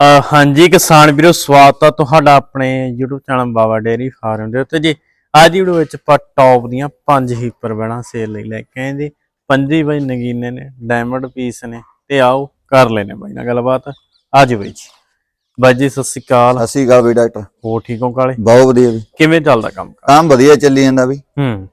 ਹਾਂਜੀ ਕਿਸਾਨ ਵੀਰੋ ਸਵਾਗਤ ਆ ਤੁਹਾਡਾ ਆਪਣੇ YouTube channel Baba dairy farm ਦੇ ਉੱਤੇ। ਜੀ ਅੱਜ ਦੀ ਵੀਡੀਓ ਵਿੱਚ ਆਪਾਂ ਟੌਪ ਦੀਆਂ ਪੰਜ ਹੀਪਰ ਬਣਾ ਸੇਲ ਲਈ ਲੈ ਕੇ ਆਏ ਜੀ। ਪੰਜੀ ਬਾਈ ਨਗੀਨੇ ਨੇ ਡਾਇਮੰਡ ਪੀਸ ਨੇ ਤੇ ਆਓ ਕਰ ਲੈਨੇ ਬਾਈ ਨਾਲ ਗੱਲਬਾਤ। ਅੱਜ ਬਾਈ ਜੀ। ਬਾਈ ਜੀ ਸਤਿ ਸ਼੍ਰੀ ਅਕਾਲ। ਅਸੀਂ ਗਾ ਵੀ ਡਾਕਟਰ। ਹੋ ਠੀਕ ਹੋ ਕਾਲੇ? ਬਹੁਤ ਵਧੀਆ ਵੀ ਕਿਵੇਂ ਚੱਲਦਾ ਕੰਮ ਕੰਮ ਵਧੀਆ ਚੱਲੀ ਜਾਂਦਾ ਵੀ ਹੂੰ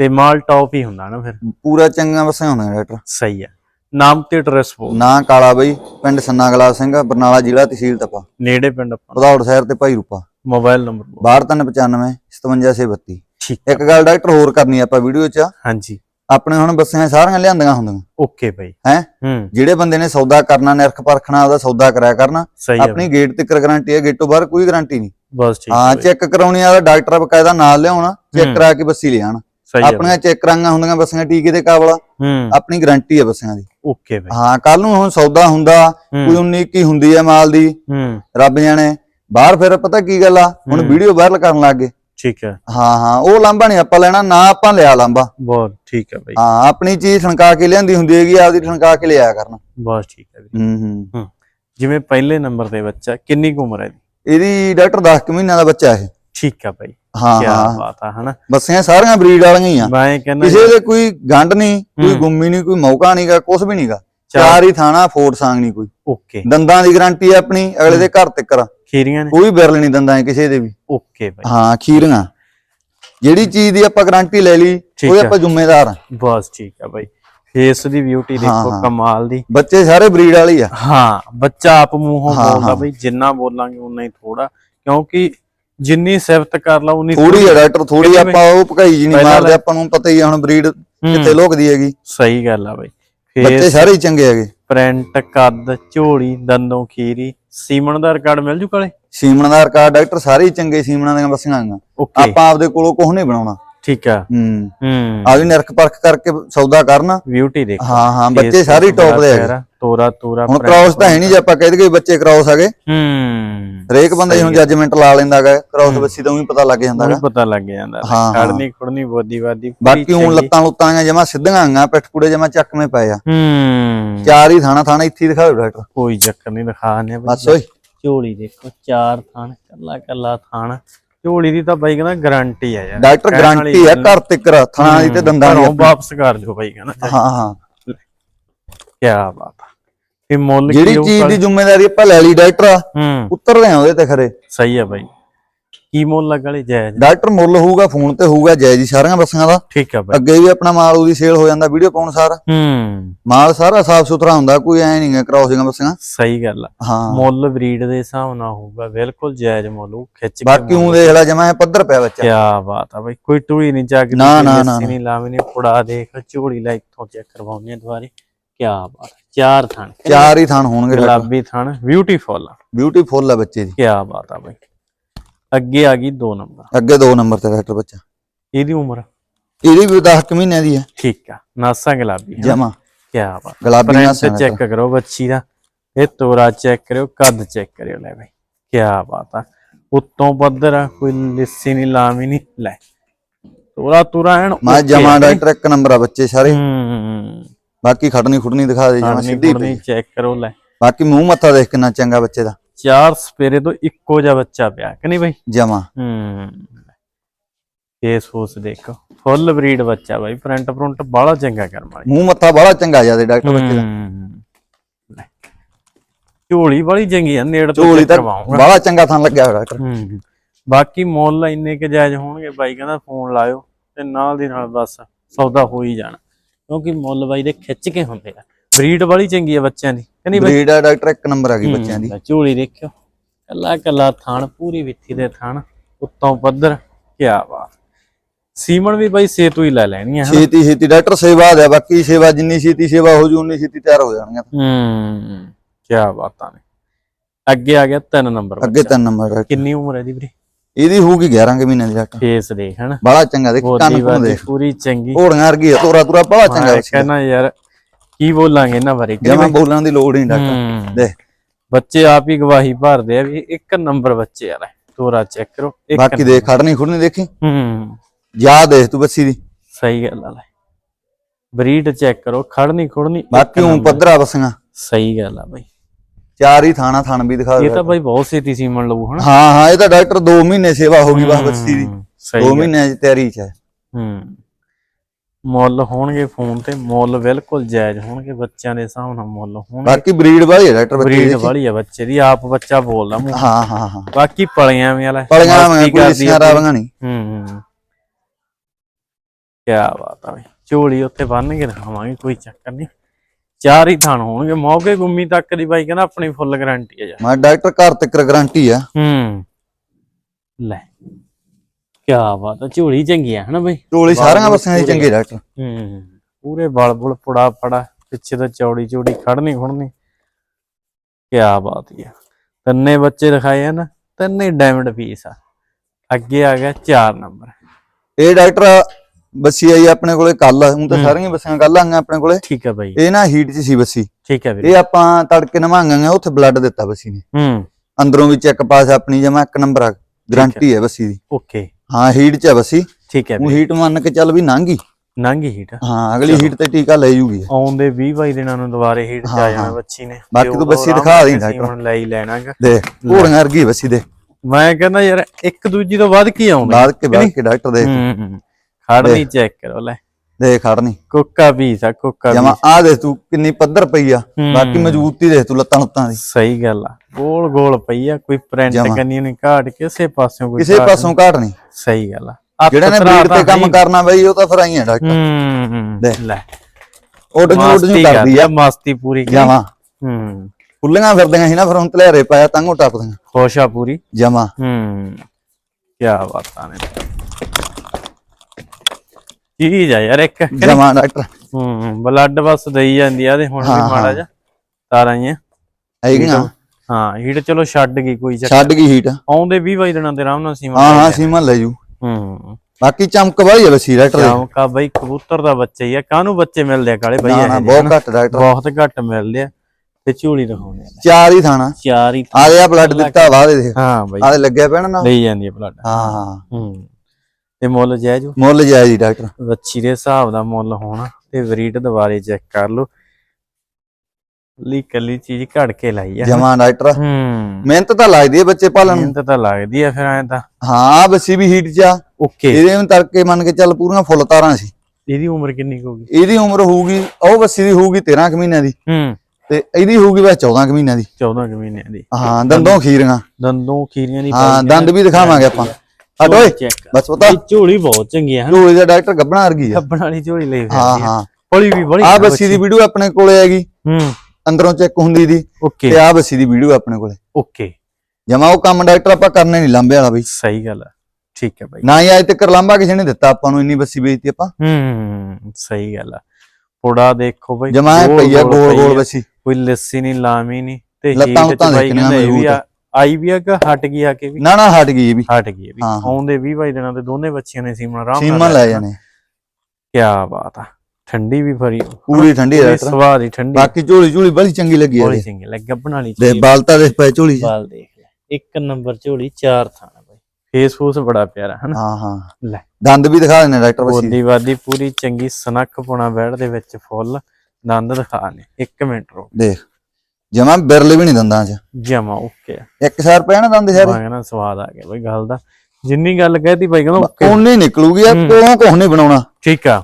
ਤੇ ਮਾਲ ਟੌਪ ਹੀ ਹੁੰਦਾ ਨਾ ਫਿਰ? ਪੂਰਾ ਚੰਗਾ ਵਸਿਆ ਹੁੰਦਾ ਡਾਕਟਰ। ਸਹੀ ਹੈ ਨਾਮ ਤੇ ਐਡਰੈਸ ਬੋਲ ਨਾਂ ਕਾਲਾ ਬਈ ਪਿੰਡ ਸੰਨਾ ਗਲਾ ਸਿੰਘ ਬਰਨਾਲਾ ਜ਼ਿਲ੍ਹਾ ਤਹਿਸੀਲ ਤਪਾ। ਨੇੜੇ ਪਿੰਡ ਆਪਾਂ ਭਦੌੜ ਸ਼ਹਿਰ ਤੇ ਭਾਈ ਰੂਪਾ। ਮੋਬਾਈਲ ਨੰਬਰ ਬੋਲ 6295 57632 ਠੀਕ ਇੱਕ ਗੱਲ ਡਾਕਟਰ ਹੋਰ ਕਰਨੀ ਆਪਾਂ ਵੀਡੀਓ 'ਚ। ਹਾਂਜੀ। ਆਪਣੇ ਹੁਣ ਬੱਸਾਂ ਸਾਰੀਆਂ ਲਿਆਂਦੀਆਂ ਹੁੰਦੀਆਂ। Okay bye. ਹੈ? ਹੂੰ। ਜਿਹੜੇ ਬੰਦੇ ਨੇ ਸੌਦਾ ਕਰਨਾ ਨਿਰਖ ਪਰਖਣਾ ਉਹਦਾ ਸੌਦਾ ਕਰਿਆ ਕਰਨਾ। ਸਹੀ ਹੈ ਆਪਣੀ ਗੇਟ ਤੱਕ ਗਾਰੰਟੀ ਹੈ ਗੇਟੋਂ ਬਾਹਰ ਕੋਈ ਗਾਰੰਟੀ ਨਹੀਂ। ਬਸ ਠੀਕ ਹਾਂ ਹੈ ਚੈੱਕ ਕਰਾਉਣੀ ਆ ਡਾਕਟਰ ਬਕਾਇਦਾ ਨਾਲ ਲਿਆਉਣਾ ਚੈੱਕ ਹੂੰ। ਕਰਾ ਕੇ ਬੱਸੀ ਲਿਆਣ ਆਪਣੀਆਂ ਚੈੱਕ ਕਰਾਂਗਾ ਹੁੰਦੀਆਂ ਬੱਸਾਂ ਟੀਕੇ ਦੇ ਕਾਬਲਾ। ਹੂੰ। ਆਪਣੀ ਗਾਰੰਟੀ ਹੈ ਬੱਸਾਂ ਦੀ। ਓਕੇ ਬਾਈ। ਹਾਂ ਕੱਲ ਨੂੰ ਹੁਣ ਸੌਦਾ ਹੁੰਦਾ ਕੋਈ 19 ਕੀ ਹੁੰਦੀ ਹੈ ਮਾਲ ਦੀ। ਹੂੰ। ਰੱਬ ਜਾਣੇ ਬਾਹਰ ਫਿਰ ਪਤਾ ਕੀ ਗੱਲ ਆ ਹੁਣ। ਵੀਡੀਓ ਵਾਇਰਲ ਕਰਨ ਲੱਗ ਗਏ। ਠੀਕ ਹੈ ਹਾਂ ਹਾਂ ਉਹ ਲਾਂਭਾ ਨਹੀਂ ਆਪਾਂ ਲੈਣਾ ਨਾ ਆਪਾਂ ਲਿਆ ਲਾਂਭਾ। ਬਹੁਤ ਠੀਕ ਹੈ ਬਾਈ। ਹਾਂ ਆਪਣੀ ਚੀਜ਼ ਠਣਕਾ ਕੇ ਲਿਆਂਦੀ ਹੁੰਦੀ ਹੈਗੀ ਆਪਦੀ ਠਣਕਾ ਕੇ ਲਿਆਇਆ ਕਰਨਾ। ਬਸ ਠੀਕ ਹੈ ਬਾਈ। ਹੂੰ ਹੂੰ। ਜਿਵੇਂ ਪਹਿਲੇ ਨੰਬਰ ਤੇ ਬੱਚਾ ਕਿੰਨੀ ਕੁ ਉਮਰ ਹੈ ਇਹਦੀ? ਡਾਕਟਰ 10 ਕੁ ਮਹੀਨਿਆਂ ਦਾ ਬੱਚਾ ਇਹ। ਠੀਕ ਹੈ ਬਾਈ। ਹਾਂ ਕੀ ਹਾਂ। ਬਾਤ ਆ ਹਨਾ? ਬੱਸੀਆਂ ਸਾਰੀਆਂ ਬਰੀਡ ਵਾਲੀਆਂ ਹੀ ਆ। ਮੈਂ ਕਹਿੰਦਾ ਕਿਸੇ ਦੇ ਕੋਈ ਗੰਢ ਨਹੀਂ ਕੋਈ। ਗੁੰਮੀ ਨਹੀਂ ਕੋਈ ਮੌਕਾ ਨਹੀਂਗਾ ਕੁਝ ਵੀ ਨਹੀਂਗਾ। ਚਾਰ- ਹੀ ਥਾਣਾ ਫੋੜ ਸਾਂਗ ਨਹੀਂ ਕੋਈ। ਓਕੇ। ਦੰਦਾਂ ਦੀ ਗਾਰੰਟੀ ਹੈ ਆਪਣੀ ਅਗਲੇ ਦੇ ਘਰ ਤੱਕ ਖੀਰੀਆਂ ਨੇ? ਕੋਈ ਬਿਰਲ ਨਹੀਂ ਦੰਦਾਂ ਕਿਸੇ ਦੇ ਵੀ। ਓਕੇ ਬਾਈ। ਹਾਂ ਖੀਰੀਆਂ। ਜਿਹੜੀ ਚੀਜ਼ ਦੀ ਆਪਾਂ ਗਾਰੰਟੀ ਲੈ ਲਈ ਠੀਕ ਉਹਦੇ ਹੈ। ਆਪਾਂ ਜ਼ਿੰਮੇਦਾਰ ਆ। ਬਸ ਠੀਕ ਹੈ ਬਾਈ। ਫੇਸ ਦੀ ਬਿਊਟੀ ਦੇਖੋ। ਕਮਾਲ ਦੀ। ਬੱਚੇ ਸਾਰੇ ਬਰੀਡ ਵਾਲੇ ਆ। ਹਾਂ ਬੱਚਾ ਆਪ ਮੂੰਹੋਂ ਬੋਲਦਾ। ਬਈ ਜਿੰਨਾ ਬੋਲਾਂਗੇ ਉਨਾ ਹੀ ਥੋੜਾ ਕਿਉਂਕਿ ਜਿੰਨੀ ਸਿਫਤ ਕਰ ਲਾ ਉਨੀ ਥੋੜੀ ਆ ਡਾਕਟਰ ਥੋੜੀ ਆਪਾਂ ਉਹ ਭਕਾਈ ਜੀ ਨਹੀਂ ਮਾਰਦੇ ਆਪਾਂ ਨੂੰ ਪਤਾ ਹੀ ਹੁਣ ਬਰੀਡ ਹੂੰ, ਕਿੱਥੇ ਲੁਕਦੀ ਹੈਗੀ। ਸਹੀ ਗੱਲ ਆ ਬਾਈ। ਬੱਚੇ ਸਾਰੇ ਹੀ ਚੰਗੇ ਹੈਗੇ। ਪ੍ਰਿੰਟ ਕੱਦ ਝੋਲੀ ਦੰਦੋਂ ਖੀਰੀ ਸੀਮਨ ਦਾ ਰਿਕਾਰਡ ਮਿਲ ਜੂ ਕਾਲੇ ਸੀਮਣ ਦਾ ਰਿਕਾਰਡ ਡਾਕਟਰ ਸਾਰੇ ਹੀ ਚੰਗੇ ਸੀਮਣਾਂ ਦੀਆਂ ਬੱਸੀਆਂ ਓਕੇ ਆਪਾਂ ਆਪਦੇ ਕੋਲੋਂ ਕੁਝ ਨਹੀਂ ਬਣਾਉਣਾ। ਠੀਕ ਆ। ਹੂੰ। ਹੂੰ। ਆ ਵੀ ਨਿਰਖ ਪਰਖ ਕਰਕੇ ਸੌਦਾ ਕਰਨਾ। ਬਿਊਟੀ ਦੇਖ। ਹਾਂ ਹਾਂ ਬੱਚੇ ਸਾਰੇ ਟੌਪ ਦੇ ਹੈਗੇ। ਤੋਰਾ ਤੋਰਾ ਹੁਣ ਕ੍ਰਾਸ ਤਾਂ ਹੈ ਨਹੀਂ ਜੇ ਆਪਾਂ ਕਹਿ ਦਈਏ ਬੱਚੇ ਕ੍ਰਾਸ ਹੈਗੇ। ਹੂੰ। ਹਰੇਕ ਬੰਦਾ ਹੀ ਹੁਣ ਜੱਜਮੈਂਟ ਲਾ ਲੈਂਦਾ ਹੈਗਾ। ਕ੍ਰਾਸ ਬੱਸੀ ਤਾਂ ਉਹੀ ਪਤਾ ਲੱਗ ਜਾਂਦਾ ਮੈਨੂੰ ਹੈਗਾ। ਪਤਾ ਲੱਗ ਜਾਂਦਾ। ਖੜਨੀ ਖੁੜਨੀ ਬੋਦੀ ਵਾਦੀ ਬਾਕੀ ਹੁਣ। ਲੱਤਾਂ ਲੁੱਤਾਂ ਆ ਜਮਾ ਸਿੱਧੀਆਂ ਆਂਗਾ ਪਿੱਠ ਪੂੜੇ ਜਮਾ ਚੱਕਵੇਂ ਪਏ ਆ। ਹੂੰ। ਚਾਰ ਹੀ ਥਾਣਾ ਥਾਣਾ ਇੱਥੇ ਦਿਖਾਓ ਡਾਕਟਰ ਕੋਈ ਚੱਕਰ ਨਹੀਂ ਦਿਖਾਣੇ ਬਸ ਓਏ। ਝੋਲੀ ਦੇਖੋ ਚਾਰ ਥਾਣ ਕੱਲਾ ਕੱਲਾ ਥਾਣ। ਝੋਲੀ ਦੀ ਤਾਂ ਬਾਈ ਕਹਿੰਦਾ ਗਾਰੰਟੀ ਆ ਯਾਰ। ਡਾਕਟਰ ਗਾਰੰਟੀ ਆ ਘਰ ਤੱਕ ਥਾਣਾ ਦੀ ਤੇ ਦੰਦਾਂ ਦੀ ਆਪਣੀ। ਵਾਪਸ ਕਰ ਜੋ ਬਾਈ ਕਹਿੰਦਾ। ਹਾਂ ਹਾਂ। ਕੀ ਬਾਤ ਆ। ਇਹ ਮੁੱਲ ਜਿਹੜੀ ਚੀਜ਼? ਦੀ ਜ਼ਿੰਮੇਵਾਰੀ ਆਪਾਂ ਲੈ ਲਈ ਡਾਕਟਰ ਹੂੰ। ਉੱਤਰਦੇ ਆ ਉਹਦੇ ਤੇ ਖਰੇ। ਸਹੀ ਆ ਬਾਈ। ਕੀ ਮੁੱਲ ਲੱਗਲੇ ਜਾਇਜ਼ ਡਾਕਟਰ ਮੁੱਲ ਹੋਊਗਾ ਫੋਨ ਤੇ ਹੋਊਗਾ ਜਾਇਜ਼ ਹੀ ਸਾਰੀਆਂ ਬੱਸਾਂ ਦਾ। ਠੀਕ ਆ ਬਾਈ। ਅੱਗੇ ਵੀ ਆਪਣਾ ਮਾਲ ਉਹਦੀ ਸੇਲ ਹੋ ਜਾਂਦਾ ਵੀਡੀਓ ਪਾਉਣ ਸਾਰਾ। ਹੂੰ। ਮਾਲ ਸਾਰਾ ਸਾਫ਼ ਸੁਥਰਾ ਹੁੰਦਾ ਕੋਈ ਐ ਨਹੀਂ ਕ੍ਰਾਸਿੰਗ ਬੱਸਾਂ। ਸਹੀ ਗੱਲ ਆ। ਹਾਂ। ਮੁੱਲ ਬਰੀਡ ਦੇ ਹਿਸਾਬ ਨਾਲ ਹੋਊਗਾ ਬਿਲਕੁਲ ਜਾਇਜ਼ ਮੁੱਲ ਹੋਊ, ਖਿੱਚ ਕੇ ਬਾਕੀ ਉਹ ਦੇਖ ਲੈ ਜਮਾ ਪੱਧਰ ਪਿਆ ਬੱਚਾ। ਕੀ ਬਾਤ ਆ ਬਾਈ ਕੋਈ ਟੂਈ ਨਹੀਂ ਜਾ ਕੇ ਨਾ, ਨਾ, ਨਾ, ਨਹੀਂ ਲਾਵੀ ਨਹੀਂ ਫੁੜਾ ਦੇਖ ਝੋਲੀ ਲੈ ਇੱਥੋਂ ਚੈੱਕ ਕਰਵਾਉਣੀ ਆ ਦੁਬਾਰੇ। ਕੀ ਬਾਤ ਆ। ਚਾਰ ਥਣ। ਚਾਰ ਹੀ ਥਾਨ ਹੋਣਗੇ ਗੁਲਾਬੀ ਥਣ ਬਿਊਟੀਫੁਲ ਬਿਊਟੀਫੁਲ ਆ ਬੱਚੇ ਦੀ। ਕੀ ਬਾਤ ਆ ਬਾਈ। ਅੱਗੇ ਆ ਗਈ 2 ਨੰਬਰ। ਅੱਗੇ ਦੋ ਨੰਬਰ ਤੇ ਡਾਕਟਰ ਬੱਚਾ। ਇਹਦੀ ਉਮਰ? ਇਹਦੀ ਵੀ 10 ਕੁ ਮਹੀਨਿਆਂ ਦੀ ਹੈ। ਠੀਕ ਆ ਨਾਸਾ ਗੁਲਾਬੀ ਜਮਾ। ਕੀ ਬਾਤ। ਗੁਲਾਬੀ ਨਾਸਾਂ ਚੈੱਕ ਕਰੋ ਬੱਚੀ ਦਾ। ਇਹ ਤੋਰਾ ਚੈੱਕ ਕਰਿਓ ਕੱਦ ਚੈੱਕ ਕਰਿਓ ਲੈ ਬਾਈ। ਕੀ ਬਾਤ ਆ। ਉੱਤੋਂ ਪੱਧਰ ਆ ਕੋਈ ਲਿੱਸੀ ਨਹੀਂ ਲਾਵੀ ਨਹੀਂ। ਲੈ ਤੋਰਾ ਤੁਰਾ ਐਨ ਮੈਂ ਜਮਾ। ਡਾਕਟਰ ਇੱਕ ਨੰਬਰ ਆ ਬੱਚੇ ਸਾਰੇ। ਹੂੰ। ਬਾਕੀ ਖੜਨੀ ਖੁੜਨੀ ਦਿਖਾ ਦੇ ਜਮਾ ਸਿੱਧੀ। ਚੈੱਕ ਕਰੋ ਲੈ। ਬਾਕੀ ਮੂੰਹ ਮੱਥਾ ਦੇਖ ਕਿੰਨਾ ਚੰਗਾ ਬੱਚੇ ਦਾ। ਚਾਰ ਸਪੇਰੇ ਤੋਂ ਇੱਕੋ ਜਿਹਾ ਬੱਚਾ ਪਿਆ ਕਿ ਨਹੀਂ ਬਾਈ? ਜਮਾ। ਹੂੰ। ਫੇਸ ਫੂਸ ਦੇਖੋ ਫੁੱਲ ਬਰੀਡ ਬੱਚਾ ਬਾਈ ਪ੍ਰਿੰਟ ਪ੍ਰਿੰਟ ਬਾਹਲਾ ਚੰਗਾ ਕਰਮ ਵਾਲੀ। ਮੂੰਹ ਮੱਥਾ ਬੜਾ ਚੰਗਾ ਜਿਆਦੇ ਡਾਕਟਰ ਬੱਚੇ ਦਾ। ਝੋਲੀ ਵਾਲੀ ਚੰਗੀ ਆ ਨੇੜ ਤੋਂ ਝੋਲੀ ਤਾਂ ਚੰਗਾ ਥਾਂ ਲੱਗਿਆ ਹੋਇਆ ਡਾਕਟਰ। ਹੂੰ। ਬਾਕੀ ਮੁੱਲ ਇੰਨੇ ਕੁ ਜਾਇਜ਼ ਹੋਣਗੇ ਬਾਈ ਕਹਿੰਦਾ ਫੋਨ ਲਾਇਓ ਤੇ ਨਾਲ ਦੀ ਨਾਲ ਬਸ ਸੌਦਾ ਹੋ ਹੀ ਜਾਣਾ। ਕਿਉਂਕਿ ਮੁੱਲ ਬਾਈ ਦੇ ਖਿੱਚ ਕੇ ਹੁੰਦੇ ਆ। ਬਰੀਡ ਵਾਲੀ ਚੰਗੀ ਆ ਬੱਚਿਆਂ ਦੀ। ਕਿ ਨਹੀਂ ਬਾਈ ਬਰੀਡ ਆ ਡਾਕਟਰ ਇੱਕ ਨੰਬਰ ਆ ਗਈ ਬੱਚਿਆਂ ਦੀ। ਹੂੰ, ਝੋਲੀ ਦੇਖਿਓ। ਕੱਲਾ ਕੱਲਾ ਥਾਣ ਪੂਰੀ ਵਿੱਥੀ ਦੇ ਥਾਣ ਉੱਤੋਂ ਪੱਧਰ ਕੀ ਬਾਤ। ਸੀਮਨ ਵੀ ਬਾਈ ਸੇਤੂ ਹੀ ਲੈ ਲੈਣੀ ਹਨਾ? ਛੇਤੀ ਛੇਤੀ ਡਾਕਟਰ ਸੇਵਾ ਦੇ ਬਾਕੀ ਸੇਵਾ ਜਿੰਨੀ ਛੇਤੀ ਸੇਵਾ ਹੋ ਜੂ ਉਨੀ ਛੇਤੀ ਤਿਆਰ ਹੋ ਜਾਣਗੀਆਂ। ਹੂੰ ਕੀ ਬਾਤਾਂ ਨੇ। ਅੱਗੇ ਆ ਗਿਆ ਤਿੰਨ ਨੰਬਰ ਅੱਗੇ ਬੱਚਾ। ਤਿੰਨ ਨੰਬਰ ਡਾਕਟਰ ਕਿੰਨੀ ਉਮਰ ਹੈ ਦੀ ਵੀਰੇ? ਇਹਦੀ ਹੋਊਗੀ 11 ਕੁ ਮਹੀਨਿਆਂ ਦੀ ਡਾਕਟਰ ਫੇਸ ਦੇਖ ਹਨਾ? ਬੜਾ ਚੰਗਾ ਦੇਖ ਕੰਨ ਵਾਦੀ ਦੇਖ। ਪੂਰੀ ਚੰਗੀ। ਘੋੜੀਆਂ ਵਰਗੀ ਤੋਰਾ ਤੋਰਾ ਬੜਾ ਚੰਗਾ ਬੱਚਾ। ਕਹਿੰਦਾ ਯਾਰ ਕੀ ਬੋਲਾਂਗੇ ਇਹਨਾਂ ਬਾਰੇ? ਜਮਾ ਬੋਲਣ ਦੀ ਲੋੜ ਨਹੀਂ ਡਾਕਟਰ। ਦੇਖ। ਬੱਚੇ ਆਪ ਹੀ ਗਵਾਹੀ ਭਰਦੇ ਆ ਵੀ ਇੱਕ ਨੰਬਰ ਬੱਚੇ ਆ ਲੈ। ਤੋਰਾ ਚੈੱਕ ਕਰੋ ਇੱਕ ਬਾਕੀ ਦੇਖ ਖੜਨੀ ਖੁੜਨੀ ਦੇਖੀ। ਹੂੰ। ਯਾਦ ਦੇਖ ਤੂੰ ਬੱਸੀ ਦੀ। ਸਹੀ ਗੱਲ ਆ ਲੈ। ਬਰੀਡ ਚੈੱਕ ਕਰੋ ਖੜਨੀ ਖੁੜਨੀ ਬਾਕੀ ਉਹ। ਪੱਧਰਾ ਬੱਸੀਆਂ ਸਹੀ ਗੱਲ ਆ ਬਾਈ। ਚਾਰ ਹੀ ਥਾਣਾ ਥਣ ਵੀ ਦਿਖਾ ਇਹ ਤਾਂ ਬਾਈ ਬਹੁਤ ਛੇਤੀ ਸੀਮਨ ਲਊ ਹਨਾ। ਹਾਂ ਹਾਂ ਇਹ ਤਾਂ ਡਾਕਟਰ 2 ਮਹੀਨੇ ਸੇਵਾ ਹੋ ਗਈ ਬਸ ਬੱਸੀ ਦੀ। ਹੂੰ, ਸਹੀ 2 ਗੱਲ। ਮਹੀਨਿਆਂ ਚ ਤਿਆਰੀ ਚ ਹੈ। ਹੂੰ। ਮੁੱਲ ਹੋਣਗੇ ਫੋਨ ਤੇ ਮੁੱਲ ਬਿਲਕੁਲ ਜਾਇਜ਼ ਹੋਣਗੇ ਬੱਚਿਆਂ ਦੇ ਹਿਸਾਬ ਨਾਲ ਮੁੱਲ ਹੋਣਗੇ। ਬਾਕੀ ਬਰੀਡ ਵਾਲੀ ਹੈ ਡਾਕਟਰ ਬੱਚੇ ਬਰੀਡ ਵਾਲੀ ਆ ਬੱਚੇ ਦੀ ਆਪ ਬੱਚਾ ਬੋਲਦਾ ਮੂੰਹ। ਹਾਂ ਹਾਂ ਹਾਂ। ਬਾਕੀ ਪਲੀਆਂ ਵੀ ਵਾਲਾ ਪਲੀਆਂ ਮੈਂ ਕੋਈ ਕਰਦੀ ਆ ਲਿਸੀਆਂ ਰਾਵਾਂਗਾ ਨਹੀਂ। ਹੂੰ ਹੂੰ ਕੀ ਬਾਤ ਆ ਬਈ। ਝੋਲੀ ਉੱਤੇ ਬੰਨ ਕੇ ਦਿਖਾਵਾਂਗੇ ਕੋਈ ਚੱਕਰ ਨਹੀਂ। ਚਾਰ ਹੀ ਥਾਣ ਹੋਣਗੇ ਮੌਕੇ ਗੁੰਮੀ ਤੱਕ ਦੀ ਬਾਈ ਕਹਿੰਦਾ ਆਪਣੀ ਫੁੱਲ ਗਾਰੰਟੀ ਆ ਯਾਰ। ਮੈਂ ਡਾਕਟਰ ਘਰ ਤੱਕ ਗਾਰੰਟੀ ਆ। ਹੂੰ। ਲੈ। ਕੀ ਬਾਤ ਆ ਝੋਲੀ ਚੰਗੀ ਆ ਹਨਾ ਬਈ? ਟੋਲੀ ਸਾਰੀਆਂ ਬੱਸਾਂ ਦੀ। ਚੰਗੇ ਡਾਕਟਰ ਹੂੰ ਪੂਰੇ ਬਲ ਬੁਲ ਪੁੜਾ ਪੜਾ ਪਿੱਛੇ ਤਾਂ ਚੌੜੀ ਚੌੜੀ ਖੜਨੀ ਖੁੜਨੀ। ਕੀ ਬਾਤ ਹੈ ਤਿੰਨੇ ਬੱਚੇ ਦਿਖਾਏ ਆ ਨਾ ਤਿੰਨੇ ਡਾਇਮੰਡ ਪੀਸ ਆ। ਅੱਗੇ ਆ ਗਿਆ 4 ਨੰਬਰ ਇਹ ਡਾਕਟਰ ਬੱਸੀ ਆਈ ਆਪਣੇ ਕੋਲੇ ਕੱਲ ਹੁਣ ਤਾਂ। ਸਾਰੀਆਂ ਬੱਸਾਂ ਕੱਲ ਆਈਆਂ ਆਪਣੇ ਕੋਲੇ। ਠੀਕ ਹੈ ਬਾਈ। ਇਹ ਨਾ ਹੀਟ 'ਚ ਸੀ ਬੱਸੀ। ਠੀਕ ਹੈ ਵੀਰੇ। ਇਹ ਆਪਾਂ ਤੜਕੇ ਨਵਾਂਗਾਂਗੇ ਉੱਥੇ ਬਲੱਡ ਦਿੱਤਾ ਬੱਸੀ ਨੇ। ਹੂੰ। ਅੰਦਰੋਂ ਵੀ ਚੈੱਕ ਪਾਸ ਆਪਣੀ ਜਮਾ ਇੱਕ ਨੰਬਰ ਆ ਗਾਰੰਟੀ ਹੈ ਬੱਸੀ ਦੀ। ਓਕੇ ਹਾਂ ਹੀਟ 'ਚ ਬੱਸੀ ਠੀਕ ਹੈ ਉਹ ਹੀਟ ਮੰਨ ਕੇ ਚੱਲ ਵੀ ਲੰਘੀ ਨੰਗੀ ਹੀਟ ਹਾਂ ਅਗਲੀ ਹੀਟ ਤੇ ਟੀਕਾ ਲੈ ਜੂਗੀ। ਆਉਂਦੇ 20 ਬਾਈ ਦਿਨਾਂ ਨੂੰ ਦੁਬਾਰੇ ਹੀਟ ਚ ਆ ਜਾਣਾ। ਬੱਚੀ ਨੇ। ਬਾਕੀ ਤੇ ਬੱਸੀ ਦਿਖਾ ਅਸੀਂ ਡਾਕਟਰ। ਹੁਣ ਲੈ ਹੀ ਲੈਣਾਗਾ। ਦੇ ਘੋੜੀਆਂ ਵਰਗੀ ਬੱਸੀ ਦੇ। ਮੈਂ ਕਹਿੰਦਾ ਯਾਰ ਇੱਕ ਦੂਜੀ ਤੋਂ ਵੱਧ ਕੀ ਆਉਂਦਾ? ਬਾਅਦ ਕੇ ਬਾਅਦ ਕੇ ਡਾਕਟਰ ਦੇ ਹੂੰ ਖੜਨੀ ਚੈੱਕ ਕਰੋ ਲੈ। ਦੇ ਖੜਨੀ ਕੋਕਾ ਪੀਸ ਆ ਕੋਕਾ ਜਮਾ ਪੀਸ ਆ ਦੇ ਤੂੰ ਕਿੰਨੀ ਪੱਧਰ ਪਈ ਆ। ਬਾਕੀ ਮਜ਼ਬੂਤੀ ਦੇਖ ਤੂੰ ਲੱਤਾਂ ਲੁੱਤਾਂ ਦੀ। ਸਹੀ ਗੱਲ ਆ ਗੋਲ ਗੋਲ ਪਈ ਆ ਕੋਈ ਪ੍ਰਿੰਟ ਜਮਾਂ। ਕੰਨੀ ਨਹੀਂ ਘਾਟ ਕਿਸੇ ਪਾਸਿਓਂ ਕੋਈ ਕਿਸੇ ਪਾਸੋਂ ਘਾਟ ਨਹੀਂ। ਸਹੀ ਗੱਲ ਆ ਜਿਹੜੇ ਨੇ ਬਰੀਡ ਤਾਂ ਕੰਮ। ਕਰਨਾ ਬਈ ਉਹ ਤਾਂ ਫਿਰ ਆਈ ਆ ਡਾਕਟਰ। ਹੂੰ ਹੂੰ ਦੇ। ਲੈ। ਉੱਡ ਨੂੰ ਉੱਡ ਨੂੰ ਕਰਦੀ ਆ ਮਸਤੀ ਪੂਰੀ। ਜਮਾ। ਹੂੰ। ਖੁੱਲੀਆਂ ਫਿਰਦੀਆਂ ਸੀ ਨਾ ਫਿਰ ਹੁਣ ਤਲੇਰੇ ਪਾਇਆ ਤੰਗੋ ਟੱਪਦੀਆਂ ਖੁਸ਼ ਆ ਪੂਰੀ। ਜਮਾ। ਹੂੰ। ਕੀ ਬਾਤਾਂ ਨੇ। ਚੀਜ਼ ਆ ਯਾਰ ਇੱਕ ਜਮਾ ਡਾਕਟਰ ਹੂੰ ਬਲੱਡ ਬਸ ਦਈ ਜਾਂਦੀ ਆ ਤੇ ਹੁਣ ਵੀ ਮਾੜਾ। ਜਾ ਤਾਰਾਂ ਹੀ ਆ ਹੈਗੀਆਂ ਹਾਂ ਹੀਟ ਚਲੋ ਛੱਡ ਗਈ ਕੋਈ ਚੱਕਰ। ਛੱਡ ਗਈ ਹੀਟ। ਆਉਂਦੇ 20 ਬਾਈ ਦਿਨਾਂ ਦੇ ਆਰਾਮ ਨਾਲ ਸੀਮਾ ਹਾਂ ਹਾਂ। ਸੀਮਨ ਲੈ ਜੂ। ਹੂੰ। ਬਾਕੀ ਚਮਕ ਵਾਲੀ ਆ ਬੱਸੀ ਡਾਕਟਰ ਚਮਕਾ ਬਾਈ ਕਬੂਤਰ ਦਾ ਬੱਚਾ ਹੀ ਆ। ਕਾਹਨੂੰ ਬੱਚੇ ਮਿਲਦੇ ਆ ਕਾਲੇ ਬਾਈ? ਨਾ ਬਹੁਤ? ਘੱਟ ਡਾਕਟਰ। ਬਹੁਤ ਘੱਟ ਮਿਲਦੇ ਆ। ਤੇ ਝੂਲੀ ਦਿਖਾਉਂਦੇ ਆ। ਚਾਰ ਹੀ ਥਾਣਾ। ਚਾਰ ਹੀ ਆ ਆ ਬਲੱਡ ਦਿੱਤਾ ਵਾ ਦੇ ਹਾਂ ਬਾਈ। ਆ ਲੱਗਿਆ ਪੈਣਾ ਨਾ। ਲਈ ਜਾਂਦੀ ਆ ਬਲੱਡ ਹਾਂ ਹਾਂ। ਹੂੰ। ਤੇ ਮੁੱਲ ਜਾਇਜ਼ ਮੁੱਲ ਜਾਇਜ਼ ਜੀ ਡਾਕਟਰ। ਵੱਛੀ ਦੇ ਹਿਸਾਬ ਦਾ ਮੁੱਲ ਹੋਣਾ ਤੇ ਬਰੀਡ ਦੁਬਾਰੇ ਚੈੱਕ ਕਰ ਲਓ। ਲੀ ਕੱਲੀ ਚੀਜ਼ ਘੜ ਕੇ ਲਾਈ ਆ। ਜਮਾ ਡਾਕਟਰ। ਹੂੰ। ਮਿਹਨਤ ਤਾਂ ਲੱਗਦੀ ਹੈ ਬੱਚੇ ਪਾਲਣ ਨੂੰ। ਮਿਹਨਤ ਤਾਂ ਲੱਗਦੀ ਆ ਫਿਰ ਐ ਤਾਂ। ਹਾਂ ਬੱਸੀ ਵੀ ਹੀਟ 'ਚ ਆ। ਓਕੇ। ਇਹਦੇ ਨੂੰ ਤੜਕੇ ਮੰਨ ਕੇ ਚੱਲ ਪੂਰੀਆਂ ਫੁੱਲ ਤਾਰਾਂ ਸੀ। ਇਹਦੀ ਉਮਰ ਕਿੰਨੀ ਹੋਊਗੀ ਇਹਦੀ ਉਮਰ ਹੋਊਗੀ ਉਹ ਬੱਸੀ ਦੀ ਹੋਊਗੀ 13 ਕੁ ਮਹੀਨਿਆਂ ਦੀ। ਹੂੰ। ਤੇ ਇਹਦੀ ਹੋਊਗੀ ਬਸ 14 ਕੁ ਮਹੀਨਿਆਂ ਦੀ। 14 ਕੁ ਮਹੀਨਿਆਂ ਦੀ। ਹਾਂ ਦੰਦੋਂ ਖੀਰੀਆਂ। ਦੰਦੋਂ ਖੀਰੀਆਂ ਦੀ ਹਾਂ ਦੰਦ ਵੀ ਦਿਖਾਵਾਂਗੇ ਆਪਾਂ। ਹਟ ਓਏ ਚੈੱਕ ਬਸ ਪਤਾ। ਇਹ ਝੋਲੀ ਬਹੁਤ ਚੰਗੀ ਆ ਝੋਲੀ ਦਾ ਡਾਕਟਰ ਗੱਬਣਾ ਵਰਗੀ ਆ। ਖੱਬਣ ਵਾਲੀ ਝੋਲੀ ਲਈ ਹਾਂ ਹਾਂ। ਪਲੀ ਵੀ ਬੜੀ ਆ ਬੱਸੀ ਦੀ ਵੀਡੀਓ ਆਪਣੇ ਕੋਲੇ ਹੈਗੀ। ਹੂੰ। ਅੰਦਰੋਂ ਚੈੱਕ ਹੁੰਦੀ ਦੀ। ਓਕੇ। ਤੇ ਆ ਬੱਸੀ ਦੀ ਵੀਡੀਓ ਆਪਣੇ ਕੋਲੇ। ਓਕੇ। ਜਮਾ ਉਹ ਕੰਮ ਡਾਕਟਰ ਆਪਾਂ ਕਰਨੇ ਨਹੀਂ ਲਾਂਬੇ ਵਾਲਾ ਬਈ। ਸਹੀ ਗੱਲ ਆ। ਠੀਕ ਹੈ ਬਾਈ। ਨਾ ਹੀ ਅੱਜ ਤੱਕ ਲਾਂਬਾ ਕਿਸੇ ਨੇ ਦਿੱਤਾ ਆਪਾਂ ਨੂੰ ਇੰਨੀ ਬੱਸੀ ਵੇਚਤੀ ਆਪਾਂ। ਹੂੰ ਸਹੀ ਗੱਲ ਆ। ਪੁੜਾ ਦੇਖੋ ਬਾਈ ਜਮਾ ਇਹ ਪਈ ਆ ਗੋਲ ਗੋਲ ਬੱਸੀ। ਕੋਈ ਲੱਸੀ ਨਹੀਂ ਲਾਮੀ ਨਹੀਂ ਤੇ ਲੱਤਾਂ ਦੇਖਣੀਆਂ ਕਹਿੰਦਾ ਇਹ ਵੀ ਆ। ਆਈ ਵੀ ਆ ਕਿ ਹਟ ਗਈ ਆ ਕੇ ਵੀ? ਨਾ ਨਾ ਹਟ ਗਈ ਇਹ ਵੀ। ਹਟ ਗਈ ਵੀ। ਹਾਂ। ਆਉਂਦੇ 20 ਬਾਈ ਦਿਨਾਂ ਤੇ ਦੋਨੇ ਬੱਚੀਆਂ ਨੇ ਸੀਮਨ ਆਰਾਮ ਸੀਮਾ ਲੈ ਜਾਣੇ। ਕੀ ਬਾਤ ਆ। ਠੰਡੀ ਵੀ ਫਰੀ ਪੂਰੀ ਠੰਡੀ ਪੂਰੀ ਡਾਕਟਰ ਸਵਾਦ ਹੀ ਠੰਡੀ। ਬਾਕੀ ਝੋਲੀ ਝੋਲੀ ਬੜੀ ਚੰਗੀ ਲੱਗੀ ਆ ਬੜੀ ਇਹਦੇ। ਚੰਗੀ ਲੱਗ। ਗੱਬਣ ਵਾਲੀ ਦੇ ਚੀਜ਼। ਬਾਲਤਾ ਦੇ ਪੈ ਝੋਲੀ 'ਚ। ਬਾਲ ਦੇਖ ਲੈ। ਇੱਕ ਨੰਬਰ ਝੋਲੀ ਚਾਰ ਥਾਂ ਬਾਈ। ਫੇਸ ਫੂਸ ਬੜਾ ਪਿਆਰਾ ਹਨਾ? ਹਾਂ ਹਾਂ। ਲੈ। ਦੰਦ ਵੀ ਦਿਖਾ ਦਿੰਦੇ ਡਾਕਟਰ ਬੱਸੀ ਬੋਦੀ ਵਾਦੀ ਪੂਰੀ ਚੰਗੀ ਸਨੱਖ ਪੁਣਾ ਬੈੜ ਦੇ ਵਿੱਚ ਫੁੱਲ। ਦੰਦ ਦਿਖਾ ਨੇ। 1 ਮਿੰਟ ਰੋ ਦੇਖ। ਜਮਾ ਬਿਰਲੇ ਵੀ ਨਹੀਂ ਦੰਦਾਂ 'ਚ ਜਮਾ ਓਕੇ ਇੱਕ ਸਾਰ ਪਿਆ ਨਾ ਦੰਦ ਸਾਰੇ ਮੈਂ ਕਹਿੰਦਾ ਸਵਾਦ ਆ ਗਿਆ ਬਈ ਗੱਲ ਦਾ ਜਿੰਨੀ ਗੱਲ ਕਹਿਤੀ ਬਾਈ ਕਹਿੰਦਾ ਓਕੇ ਉਹਨੇ ਨਿਕਲੂਗੀ ਆ ਹੂੰ। ਕੋਲੋਂ ਕੁਝ ਨਹੀਂ ਬਣਾਉਣਾ। ਠੀਕ ਆ।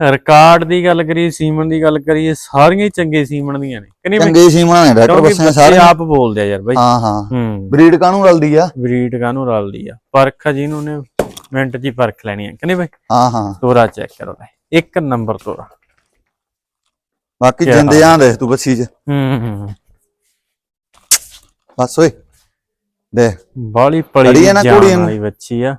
ਰਿਕਾਰਡ ਦੀ ਗੱਲ ਕਰੀਏ ਸੀਮਨ ਦੀ ਗੱਲ ਕਰੀਏ ਸਾਰੀਆਂ ਹੀ ਚੰਗੇ ਸੀਮਨ ਦੀਆਂ ਨੇ। ਕਿ ਨਹੀਂ ਬਾਈ? ਚੰਗੇ ਸੀਮਾ ਨੇ ਡਾਕਟਰ ਬੱਚੇ ਸਾਰੇ ਆਪ ਬੋਲਦੇ ਆ ਯਾਰ ਬਾਈ। ਹਾਂ ਹਾਂ। ਬਰੀਡ ਕਾਹਨੂੰ ਰਲਦੀ ਆ? ਬਰੀਡ ਕਾਨੂੰ ਰਲਦੀ ਆ? ਪਰਖ ਜਿਹਨੂੰ ਨੇ ਮਿੰਟ ਹੀ ਪਰਖ ਲੈਣੀ ਆ। ਕਿ ਨਹੀਂ ਬਾਈ? ਹਾਂ ਹਾਂ। ਤੋਰਾ ਚੈੱਕ ਕਰੋ ਇੱਕ ਨੰਬਰ ਤੋਰਾ। ਬਾਕੀ ਕਿਆ ਜਿੰਦੇ ਆਂ ਦੇਖ ਤੂੰ ਬੱਸੀ 'ਚ। ਹੂੰ ਹੂੰ ਬਸ ਓਏ ਦੇਖ। ਬਾਲੀ ਪੜੀ ਖੜੀ ਆ ਨਾ। ਵਾਲੀ ਬੱਚੀ ਆ।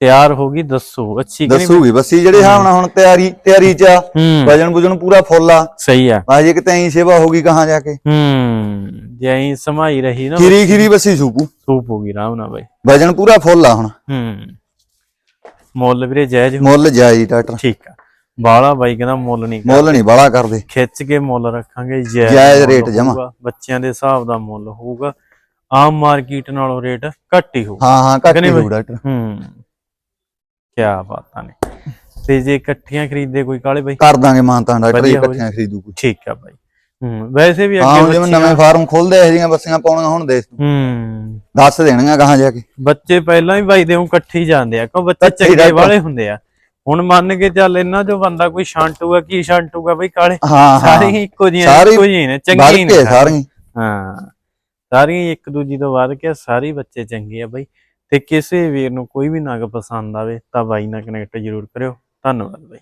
ਤਿਆਰ ਹੋ ਗਈ ਦੱਸੋ ਅੱਛੀ ਕਿ ਨਹੀਂ ਦੱਸੂਗੀ ਬੱਸੀ ਜਿਹੜੇ ਨਾਲ ਹੁਣ ਤਿਆਰੀ ਤਿਆਰੀ 'ਚ ਆ। ਹੂੰ। ਵਜਨ ਬੁਜਨ ਪੂਰਾ ਫੁੱਲ ਆ। ਸਹੀ ਆ। ਬਾਜੇ ਕਿਤੇ ਐਂ ਸੇਵਾ ਹੋਗੀ ਕਹਾਂ ਜਾ ਕੇ। ਹੂੰ ਜੇ ਐਂ ਸਮਾਈ ਰਹੀ ਨਾ ਖੀਰੀ ਖੀਰੀ ਬੱਸੀ ਸੂਪੂ। ਸੂਪ ਹੋ ਗਈ ਰਾਮ ਨਾ ਬਾਈ। ਵਜਨ ਪੂਰਾ ਫੁੱਲ ਆ ਹੁਣ। ਹੂੰ। ਮੁੱਲ ਵੀਰੇ ਜਾਇਜ਼ ਹੋਊ। ਮੁੱਲ ਜਾਈ ਡਾਕਟਰ ਠੀਕ ਆ। ਬਾਲਾ ਬਾਈ ਕਹਿੰਦਾ ਮੁੱਲ ਨਹੀਂ ਮੁੱਲ ਨਹੀਂ ਬਾਲਾ ਕਰਦੇ ਖਿੱਚ ਕੇ ਮੁੱਲ ਰੱਖਾਂਗੇ ਜਾਇਜ਼ ਰੇਟ ਜਮਾਂ। ਹੋਊਗਾ, ਬੱਚਿਆਂ ਦੇ ਹਿਸਾਬ ਦਾ ਮੁੱਲ ਹੋਊਗਾ। ਆਮ ਮਾਰਕੀਟ ਨਾਲੋਂ ਰੇਟ ਘੱਟ ਹੀ ਹੋਊ ਹਾਂ ਹਾਂ ਘੱਟ ਹੀ? ਹੋਊ ਡਾਕਟਰ। ਹੂੰ। ਕੀ ਬਾਤਾਂ ਨੇ। ਤੇ ਜੇ ਇਕੱਠੀਆਂ ਖਰੀਦਦੇ ਕੋਈ ਕਾਲੇ ਬਾਈ? ਕਰ ਦਾਂਗੇ ਡਾਕਟਰ ਵਧੀਆ ਇਹ ਹੋ ਇਕੱਠੀਆਂ ਖਰੀਦੂ ਕੋਈ। ਠੀਕ ਆ ਬਾਈ। ਹੂੰ ਵੈਸੇ ਵੀ ਅੱਗੇ ਹੁਣ ਜਿਵੇਂ ਨਵੇਂ ਫਾਰਮ ਖੋਲਦੇ ਇਹ ਜਿਹੀਆਂ ਬੱਸੀਆਂ ਪਾਉਣੀਆਂ ਹੁਣ ਦੇਖ ਹੂੰ। ਦੱਸ ਦੇਣਗੀਆਂ ਕਹਾਂ ਜਾ ਕੇ। ਬੱਚੇ ਪਹਿਲਾਂ ਹੀ ਬਾਈ ਦੇ ਉਹ ਇਕੱਠੇ ਜਾਂਦੇ ਆ ਕਿਉਂ ਬੱਚੇ ਚੰਗੇ ਵਾਲੇ ਹੁੰਦੇ ਆ। ਹੁਣ ਮੰਨ ਕੇ ਚੱਲ ਇਹਨਾਂ ਚੋਂ ਬੰਦਾ ਕੋਈ ਛਾਂਟੂਗਾ ਕੀ ਛਾਂਟੂਗਾ ਬਈ ਕਾਲੇ? ਸਾਰੇ ਇੱਕੋ ਜਿਹੇ ਸਾਰੇ ਇੱਕੋ ਜਿਹੇ ਨੇ ਚੰਗੇ ਨੇ ਸਾਰੀਆਂ। ਹਾਂ ਸਾਰੀਆਂ ਇੱਕ ਦੂਜੀ ਤੋਂ ਵੱਧ ਕੇ ਸਾਰੇ ਬੱਚੇ ਚੰਗੇ ਆ ਬਈ। ਤੇ ਕਿਸੇ ਵੀਰ ਨੂੰ ਕੋਈ ਵੀ ਨਗ ਪਸੰਦ ਆਵੇ ਤਾਂ ਬਾਈ ਨਾਲ ਕਨੈਕਟ ਜ਼ਰੂਰ ਕਰਿਓ। ਧੰਨਵਾਦ ਬਾਈ।